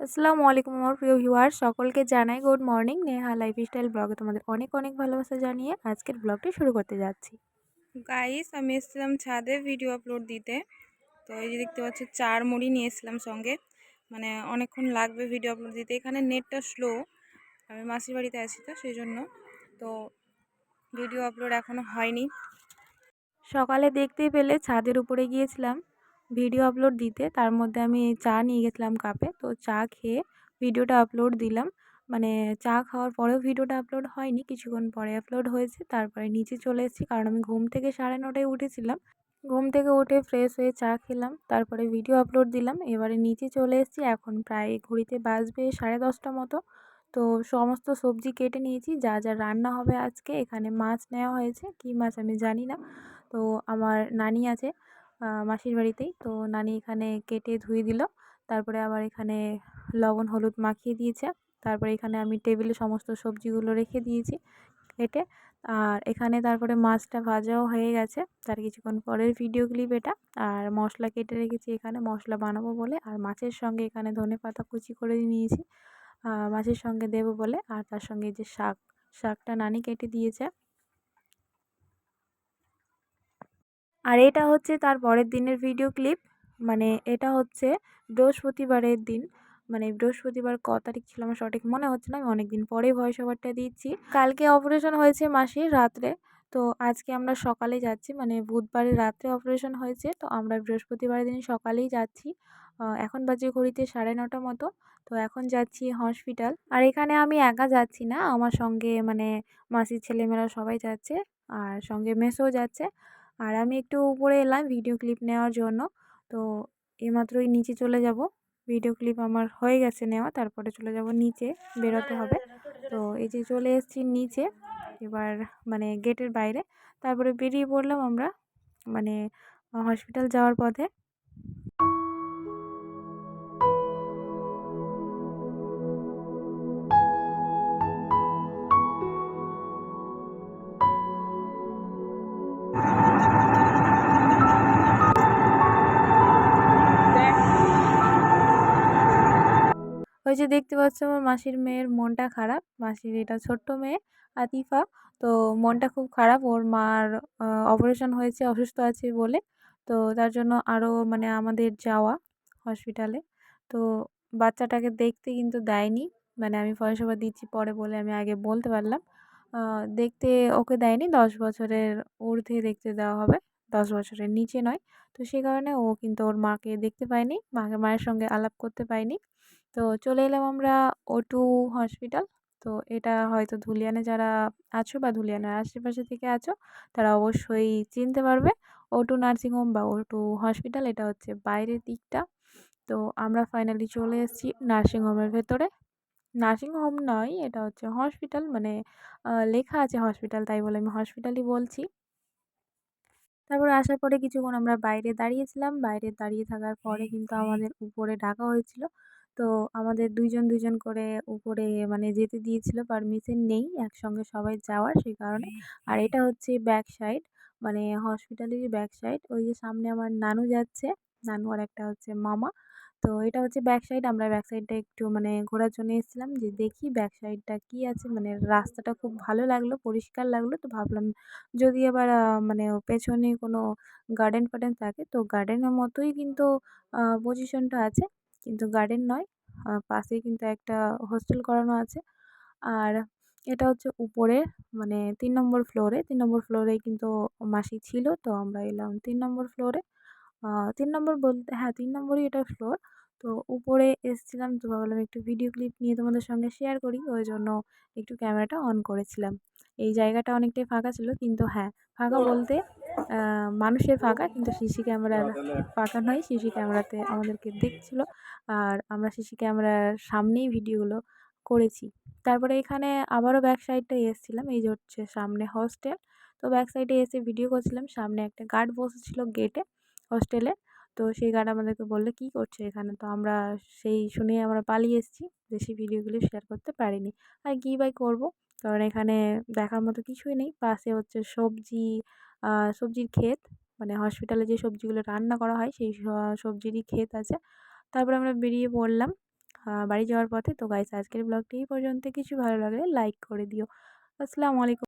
আসসালামু আলাইকুম আমার প্রিয় ভিউয়ার সকলকে জানাই গুড মর্নিং। নেহা লাইফস্টাইল ব্লগে তোমাদের অনেক অনেক ভালোবাসা জানিয়ে আজকের ব্লগটি শুরু করতে যাচ্ছি। গাইস আমি এসেছিলাম ছাদে ভিডিও আপলোড দিতে। তো এই যে দেখতে পাচ্ছি চার মুড়ি নিয়ে এসেছিলাম সঙ্গে। মানে অনেকক্ষণ লাগবে ভিডিও আপলোড দিতে। এখানে নেটটা স্লো আমি মাসির বাড়িতে আছি তো সেই জন্য তো ভিডিও আপলোড এখনও হয়নি। সকালে দেখতেই পেলে ছাদের উপরে গিয়েছিলাম। ভিডিও আপলোড দিতে। তার মধ্যে আমি চা নিয়ে গেছিলাম কাপে তো চা খেয়ে ভিডিওটা আপলোড দিলাম। মানে চা খাওয়ার পরেও ভিডিওটা আপলোড হয়নি। কিছুক্ষণ পরে আপলোড হয়েছে। তারপরে নিচে চলে এসেছি। কারণ আমি ঘুম থেকে সাড়ে নটায় উঠেছিলাম। ঘুম থেকে উঠে ফ্রেশ হয়ে চা খেলাম। তারপরে ভিডিও আপলোড দিলাম। এবারে নিচে চলে এসেছি। এখন প্রায় ঘড়িতে বাজবে সাড়ে দশটা মতো। তো সমস্ত সবজি কেটে নিয়েছি। যা যা রান্না হবে আজকে এখানে মাছ নেওয়া হয়েছে। কী মাছ আমি জানি না। তো আমার নানি আছে। মাসির বাড়িতেই। তো নানি এখানে কেটে ধুয়ে দিল। তারপরে আবার এখানে লবণ, হলুদ মাখিয়ে দিয়েছে। তারপরে এখানে আমি টেবিলে সমস্ত সবজিগুলো রেখে দিয়েছি কেটে। আর এখানে তারপরে মাছটা ভাজাও হয়ে গেছে। তার কিছুক্ষণ পরের ভিডিও ক্লিপ এটা। আর মশলা কেটে রেখেছি এখানে। মশলা বানাবো বলে। আর মাছের সঙ্গে এখানে ধনে পাতা কুচি করে নিয়েছি। মাছের সঙ্গে দেবো বলে। আর তার সঙ্গে যে শাক, শাকটা নানি কেটে দিয়েছে আর এটা হচ্ছে তার পরের দিনের ভিডিও ক্লিপ। মানে এটা হচ্ছে বৃহস্পতিবারের দিন। মানে বৃহস্পতিবার ক তারিখ ছিল আমার সঠিক মনে হচ্ছে না, আমি অনেক দিন পরেই ভয়েস ওভারটা দিচ্ছি। কালকে অপারেশন হয়েছে মাসির রাত্রে। তো আজকে আমরা সকালে যাচ্ছি মানে বুধবারের রাত্রে অপারেশন হয়েছে। তো আমরা বৃহস্পতিবারের দিন সকালেই যাচ্ছি। এখন বাজে ঘড়িতে সাড়ে নটা মতো। তো এখন যাচ্ছি হসপিটাল আর এখানে আমি একা যাচ্ছি না, আমার সঙ্গে মানে মাসির ছেলেমেয়েরা সবাই যাচ্ছে, আর সঙ্গে মেসোও যাচ্ছে। আর আমি একটু উপরে এলাম ভিডিও ক্লিপ নেওয়ার জন্য। তো এইমাত্রই নিচে চলে যাব। ভিডিও ক্লিপ আমার হয়ে গেছে নেওয়া, তারপরে চলে যাব নিচে, বেরোতে হবে। তো এই যে চলে এসেছি নিচে, এবার মানে গেটের বাইরে। তারপরে বেরিয়ে পড়লাম আমরা মানে হসপিটাল যাওয়ার পথে। ওই যে দেখতে পাচ্ছ আমার মাসির মেয়ের মনটা খারাপ। মাসির এটা ছোট্ট মেয়ে, আতিফা। তো মনটা খুব খারাপ। ওর মার অপারেশন হয়েছে, অসুস্থ আছে বলে। তো তার জন্য আরও মানে আমাদের যাওয়া হসপিটালে তো বাচ্চাটাকে দেখতে কিন্তু দেয়নি। মানে আমি পয়সা দিচ্ছি পরে বলে আমি আগে বলতে পারলাম। দেখতে ওকে দেয়নি। দশ বছরের ঊর্ধ্বে দেখতে দেওয়া হবে। দশ বছরের নিচে নয়। তো সে কারণে ও কিন্তু ওর মাকে দেখতে পায়নি, মাকে মায়ের সঙ্গে আলাপ করতে পায়নি। তো চলে এলাম আমরা ও টু হসপিটাল তো এটা হয়তো ধুলিয়ানে যারা আছো বা ধুলিয়ানের আশেপাশে থেকে আছো, তারা অবশ্যই চিনতে পারবে। ও টু নার্সিংহোম বা ও টু হসপিটাল এটা হচ্ছে বাইরের দিকটা। তো আমরা ফাইনালি চলে এসেছি নার্সিংহোমের ভেতরে। নার্সিংহোম নয়, এটা হচ্ছে হসপিটাল মানে লেখা আছে হসপিটাল তাই বলে আমি হসপিটালই বলছি। তারপরে আসার পরে কিছুক্ষণ আমরা বাইরে দাঁড়িয়েছিলাম। বাইরে দাঁড়িয়ে থাকার পরে কিন্তু আমাদের উপরে ডাকা হয়েছিল। তো আমাদের দুইজন দুইজন করে উপরে মানে যেতে দিয়েছিল। পারমিশন নেই একসঙ্গে সবাই যাওয়ার সেই কারণে। আর এটা হচ্ছে ব্যাক সাইড মানে হসপিটালেরই ব্যাক সাইড। ওই যে সামনে আমার নানু যাচ্ছে। নানু আর একটা হচ্ছে মামা। তো এটা হচ্ছে ব্যাক সাইড আমরা ব্যাক সাইডটা একটু মানে ঘোরার জন্য এসেছিলাম যে দেখি ব্যাক সাইডটা কী আছে। মানে রাস্তাটা খুব ভালো লাগল, পরিষ্কার লাগল। তো ভাবলাম যদি আবার মানে পেছনে কোনো গার্ডেন ফার্ডেন থাকে, তো গার্ডেনের মতোই কিন্তু পজিশনটা আছে। কিন্তু গার্ডেন নয় পাশেই কিন্তু একটা হোস্টেল করানো আছে। আর এটা হচ্ছে উপরে মানে তিন নম্বর ফ্লোরে তিন নম্বর ফ্লোরেই কিন্তু মাসি ছিল, তো আমরা এলাম তিন নম্বর ফ্লোরে তিন নম্বর বলতে হ্যাঁ তিন নম্বরই এটা ফ্লোর তো উপরে এসেছিলাম তো ভাবলাম একটু ভিডিও ক্লিপ নিয়ে তোমাদের সঙ্গে শেয়ার করি। ওই জন্য একটু ক্যামেরাটা অন করেছিলাম। এই জায়গাটা অনেকটাই ফাঁকা ছিল, কিন্তু হ্যাঁ ফাঁকা বলতে মানুষের ফাঁকা, কিন্তু সিসি ক্যামেরার ফাঁকা নয়। সিসি ক্যামেরাতে আমাদেরকে দেখছিলো আর আমরা সিসি ক্যামেরার সামনেই ভিডিওগুলো করেছি। তারপরে এখানে আবারও ব্যাক সাইডটা এসেছিলাম, এই যে হচ্ছে সামনে হস্টেল তো ব্যাক সাইডে এসে ভিডিও করছিলাম, সামনে একটা গার্ড বসেছিলো গেটে হোস্টেলে তো সেই গার্ড আমাদেরকে বলল, কী করছে এখানে? তো আমরা সেই শুনেই আমরা পালিয়ে এসেছি বেশি ভিডিওগুলি শেয়ার করতে পারিনি। আর কী বাই করব? কারণ এখানে দেখার মতো কিছুই নেই। পাশে হচ্ছে সবজি সবজির ক্ষেত। মানে হসপিটালে যে সবজিগুলো রান্না করা হয়, সেই সবজিরই ক্ষেত আছে। তারপরে আমরা বেরিয়ে পড়লাম বাড়ি যাওয়ার পথে। তো গাইস আজকের ব্লগটি এই পর্যন্ত। কিছু ভালো লাগলে লাইক করে দিও। আসসালামু আলাইকুম।